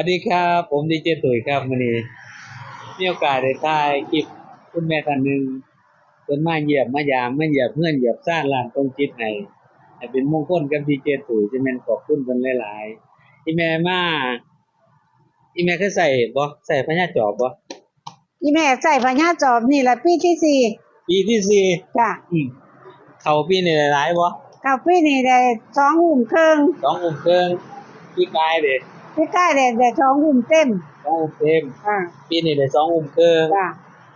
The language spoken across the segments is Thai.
วัสดีครับ ผมดีเจตุ๋ยครับวันนี้มีโอกาสได้ถ่ายคลิปคุณแม่ท่านหนึ่งเพิ่นมาเหยียบมายามมาเหยียบเพื่อนเหยียบซ่านลานตรงจิตให้ให้เป็นมงคลกับดีเจตุ๋ยจะแม่นขอบคุณเพิ่นหลายๆอีแม่มาอีแม่เคยใส่บ่ใส่พญาจอบบ่อีแม่ใส่พญาจอบนี่แหละปีที่สี่ปีที่สี่จ้ะอืมเข้าปีนี้หลายๆบ่เข้าปีนี้ได้สองหุ่มครึ่งสองอุ้มเครื่องปีกายเด้ พี่ใกล้ได้ได้สองหุ่มเต็มสองอุ้มเต็มอ่าปีนี้ได้สองอุ้มเครื่องจ้ะ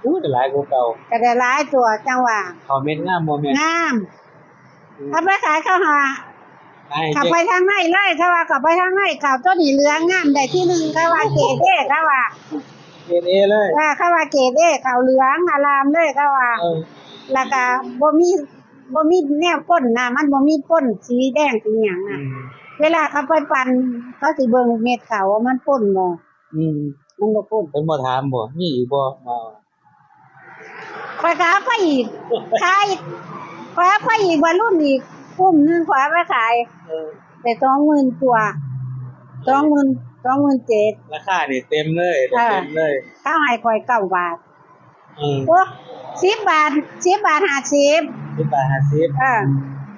อู้ได้หลายกว่าเก่าก็ได้หลายตัวจังหวะเขาเม็ดงามบ่แม่งามถ้าไปขายข้าวหาให้ขับเจ๊ไปทางไหนไล่เขาว่าขับไปทางไหนข่าวต้นนี่เหลืองงามได้ที่หนึ่งเขาว่าเกดเด้เขาว่าเกรดเอเลยว่าเขาว่าเกดเด้เขาวเหลืองอารามเลยเขาว่า เออแล้วก็บ่มีบ่มีแนวก้นนะมันบ่มีก้นสีแดงสีหยังอืน่ะม เวลาเขาไปปั่นเขาสิเบิ่งเม็ดเขาว่ามันป่นบ่อืมมันบ่ป่นเพิ่นบ่ถามบ่มีอีกบ่มาข่อยก็เอาไปอีกขายข่อยเอาไปอีกวัยรุ่นอีกกลุ่มหนึงข่อยเอาไปขาย เออได้20,000ตัว20,000 27,000ราคานี่เต็มเลยอ่าเต็มเลยเขาให้ข่อย9บาทอืมโอ้10บาท10บาท50สิบบาทห้าสิบ เออ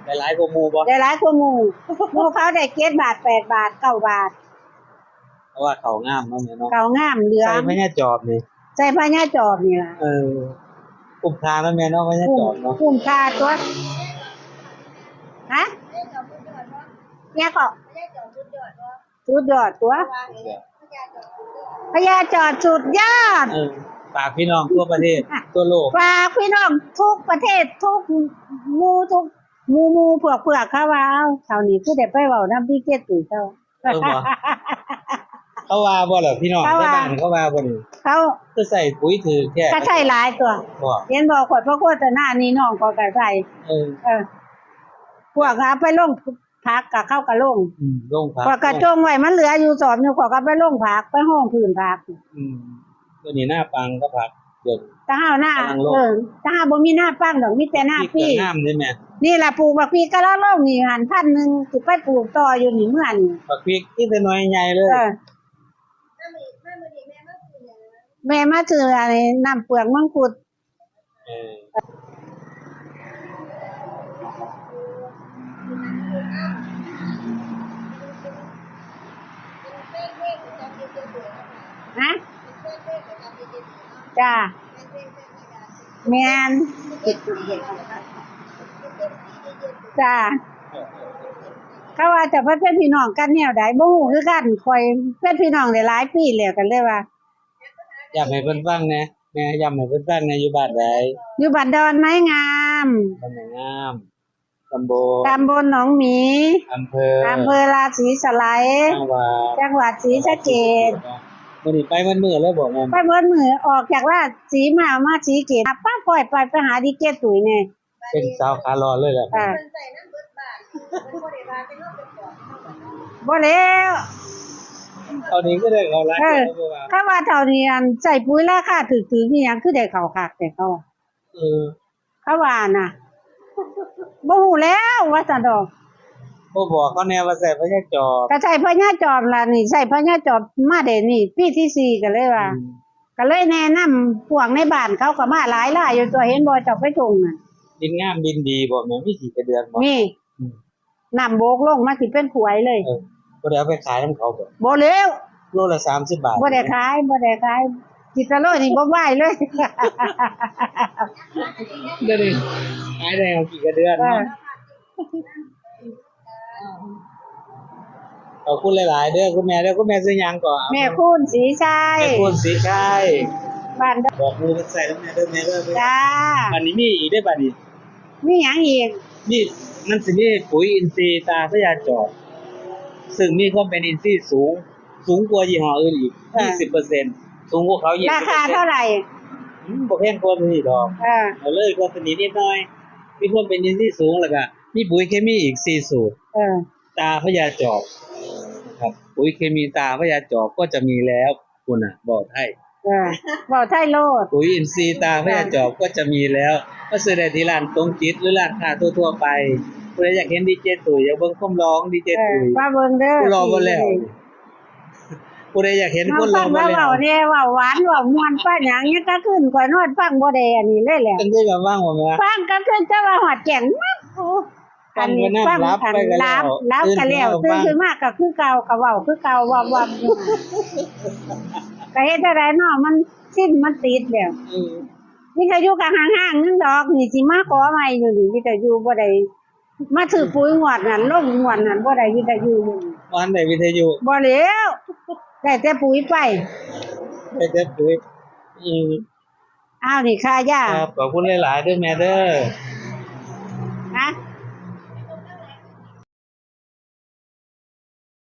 ได้หลายกว่าหมู่บ่ได้หลายกว่าหมู่หมู่เขาได้7บาท8บาท9บาท เพราะว่าเขางามเนาะแม่เนาะเขางามเหลือใส่งพญาจอบนี่ใส่พญาจอบนี่ล่ะเออคุ้มค่าเนาะแม่เนาะพญาจอบเนาะคุ้มค่าตัวฮะเนี่ยก็สุดยอดตัวพญาจอดสุดยอดเออฝากพี่น้องทั่วประเทศทั่วโลกฝากพี่น้องทุกประเทศทุกหมูทุกห มูหมูเผือกเผือกเขาว่าเอาเท่านี้คือได้ไปเว้าน้ำพี่เกศตุ๋ยเขาเออบ่ เขาว่าบ่ล่ะพี่น้องเขาในว่า บ้านเขาว่าบ่นี่เขาคือใส่ปุ๋ยถือแค่ก็ใช่หลายตัวบ่เห็นบอกขวดพระโฆษณานี่น้องก็กระใส่เออเออพวกเขาไปลงพักกับเข้ากับลงอืมลงพักขวดกระจงไว้มันเหลืออยู่สอบหนึงขวดก็ไปลงพักไปห้องพื้นพัก อืมตัวนี้หน้าปังก็พัก เดี๋ยวถ้าห้าวหน้ากำลังลงเออถ้าห้าวบ่มีหน้าปั้งดอกมีแต่หน้าพี่พี่ เกิดน้ำได้ไหมนี่ล่ะปลูกบักพีกะละล่องนี่หันพันหนึงสิไปปลูกต่ออยู่นี่เมื่อนี่ปักพริกที่เป็นน้อยใหญ่เลยเออแม่มาซื้ออะไรน้ำเปลือกมังคุด เออนะ จ้าแม่นจ้าเขาว่าจะเพิ่นเป็นพี่น้องกันแนวใดบ่ฮู้คือกันคอยเป็นพี่น้องได้หลายปีแล้วกันเลยว่าอยากให้เพิ่นฟังนะแม่ย้ำให้เพิ่นฟังนะอยู่บ้านใดอยู่บ้านดอนไม้งามบ้านไหนงามตำบลตำบลหนองหมีอำเภออำเภอราศีสไลยจังหวัดจังหวัดศรีสะเกษ มื้อนี้ไปมันมื้อเลยบอกแม่ไปเบิดมือออกจากราศีมามาศรีเกตป้าปล่อยไปไปหาดีเกตตุ๋ยเนี่ย เป็นสาวขาลอเลยแหละอ่าบ่แล้วตอนนี้ก็ได้เขารักเออแล้วบ่ว่าถ้าว่าเท่านี้อันใส่ปุ๋ยราคาถือๆนี่ยังคือได้เข้าคักแต่เขาว่าเออเขาว่าน่ะบ่ฮู้แล้วว่าซั่นดอก บ่บอกเขาแน่ว่าใส่พญาจอบก็ใส่พญาจอมล่ะนี่ใส่พญาจอมมาได้นี่ปีที่สี่ก็เลยว่าอืมก็เลยแนะนำพวกในบ้านเขาก็มาหลายหลายอยู่ตัวเห็นบ่เจ้าไปส่งน่ะดินงามดินดีบ่แม่นมีกี่กระเดือนบ่นี่อืมน้ำโบกลงมาสิเป็นผวยเลยเออบ่ได้เอาไปขายนํเขาบ่บ่เร็วโลละ30บาทบ่ได้ขายบ่ได้ขายจิตตะโลนี่บ่ไหวเลยเดี๋ยวนี้ขายได้เอากี่กระเดือนเออเนาะ ขอบคุณหลายๆเด้อคุณแม่เด้อคุณแม่ซื้อหยังก่อนแม่คุณสีชัยแม่คุณสีไข่บ้านดอนบอกมือมันใส่แล้วแม่เด้อแม่เด้อจ้าอันนี้มีอีกได้อบัดนี้ มีหยังอีกนี่มันสิมีปุ๋ยอินทรีย์ตาพญาจอบซึ่งมีความเป็นอินทรีย์สูง สูงกว่ายี่ห้ออื่นอีก 20%สูงกว่าเขา20%ราคาเท่าไหร่อืมบ่แพงกว่านี้ดอกเออ เอาเลยกว่าตัวนี้นิดหน่อย มีความเป็นอินทรีย์สูงแล้วก็ มีปุ๋ยเคมีอีก4สูตร เออ ตาพญาจอบครับ ปุ๋ยเคมีตาพญาจอบก็จะมีแล้วคุณน่ะ บอกให้ เออบ่ไทยโลด ปุ๋ยอินทรีย์ตาพญาจอบก็จะมีแล้ว ก็ซื้อได้ที่ร้านตรงจิตหรือร้านค้าทั่วๆไปใครอยากเห็นดีเจตุ๋ยอยากเบิ่งคมร้องดีเจเออตุ๋ย ว่าเบิ่งเด้อกูรอบ่แล้วผู้ใดอยากเห็นน้คองนฟัเรางบ่ว่าแล้เว้าวเนี่ยเว้าหวานเว้าม่วนป้าหยังเนี่ยก็ขึ้นข่อยนอนฟังบ่ได้อันนี้เลยแหละ ตั้งใจกับว่างบ่แม่ฟังก็ขึ้นแต่ว่าหอดแก่งมากโอ้ อันนี้ฟัฟังงก็นั่งรับอันไปก็แล้วรับรับก็แล้วตื่ตื่นนขึ้ขึ้นนมามาก็คือเก่าก็เว้าคือเก่าวับวับอยู่ก็เฮ็ดจังไดเนาะมันสิ้นมันติดแล้วอืมวิทยุก็ห่างๆนึงดอกนี่สิมาขอใหม่อยู่นี่วิทยุบ่ได้มาถือปุ๋ยงวดนั่นลงงวดนั่นบ่ได้วิทยุอยู่นี่วันไหนวิทยุบ่แล้วได้แต่ปุ๋ยไปไปแต่ปุ๋ยอืมอ้าวนี่ค่ายาครับขอบคุณหลายๆเด้อแม่เด้อ